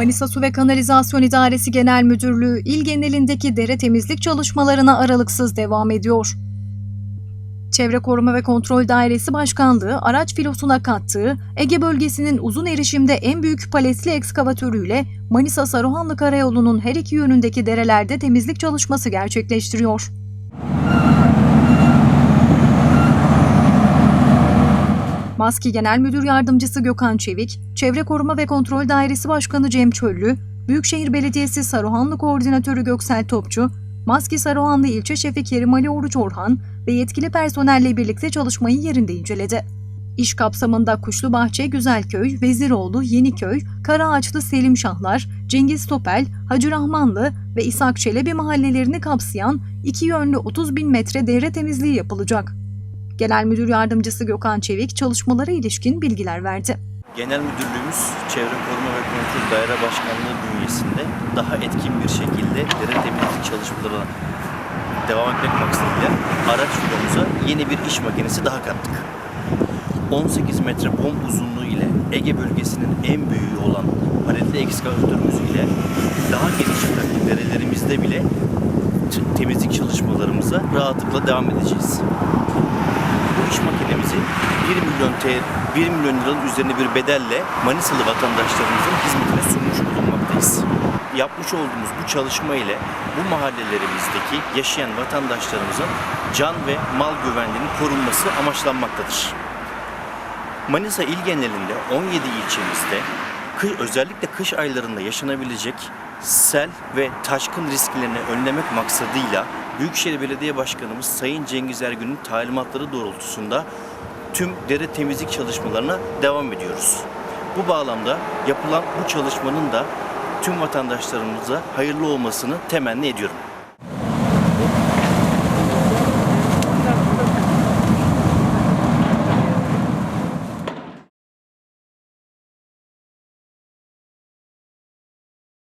Manisa Su ve Kanalizasyon İdaresi Genel Müdürlüğü il genelindeki dere temizlik çalışmalarına aralıksız devam ediyor. Çevre Koruma ve Kontrol Dairesi Başkanlığı araç filosuna kattığı Ege bölgesinin uzun erişimde en büyük paletli ekskavatörüyle Manisa Saruhanlı Karayolu'nun her iki yönündeki derelerde temizlik çalışması gerçekleştiriyor. Maski Genel Müdür Yardımcısı Gökhan Çevik, Çevre Koruma ve Kontrol Dairesi Başkanı Cem Çöllü, Büyükşehir Belediyesi Saruhanlı Koordinatörü Göksel Topçu, Maski Saruhanlı İlçe Şefi Kerim Ali Oruç Orhan ve yetkili personelle birlikte çalışmayı yerinde inceledi. İş kapsamında Kuşlubahçe, Güzelköy, Veziroğlu, Yeniköy, Karaağaçlı Selim Şahlar, Cengiz Topel, Hacı Rahmanlı ve İshak Çelebi mahallelerini kapsayan iki yönlü 30 bin metre dere temizliği yapılacak. Genel Müdür Yardımcısı Gökhan Çevik çalışmalara ilişkin bilgiler verdi. Genel Müdürlüğümüz Çevre Koruma ve Kontrol Daire Başkanlığı bünyesinde daha etkin bir şekilde dere temizlik çalışmalarına devam etmek maksadıyla araç filomuza yeni bir iş makinesi daha kattık. 18 metre bom uzunluğu ile Ege bölgesinin en büyüğü olan paletli ekskavatörümüz ile daha geniş derelerimizde bile temizlik çalışmalarımıza rahatlıkla devam edeceğiz. Makinemizi 1 milyon TL, 1 milyon liranın üzerine bir bedelle Manisalı vatandaşlarımızın hizmetine sunmuş bulunmaktayız. Yapmış olduğumuz bu çalışma ile bu mahallelerimizdeki yaşayan vatandaşlarımızın can ve mal güvenliğinin korunması amaçlanmaktadır. Manisa il genelinde 17 ilçemizde kı- özellikle kış aylarında yaşanabilecek sel ve taşkın risklerini önlemek maksadıyla Büyükşehir Belediye Başkanımız Sayın Cengiz Ergün'ün talimatları doğrultusunda tüm dere temizlik çalışmalarına devam ediyoruz. Bu bağlamda yapılan bu çalışmanın da tüm vatandaşlarımıza hayırlı olmasını temenni ediyorum.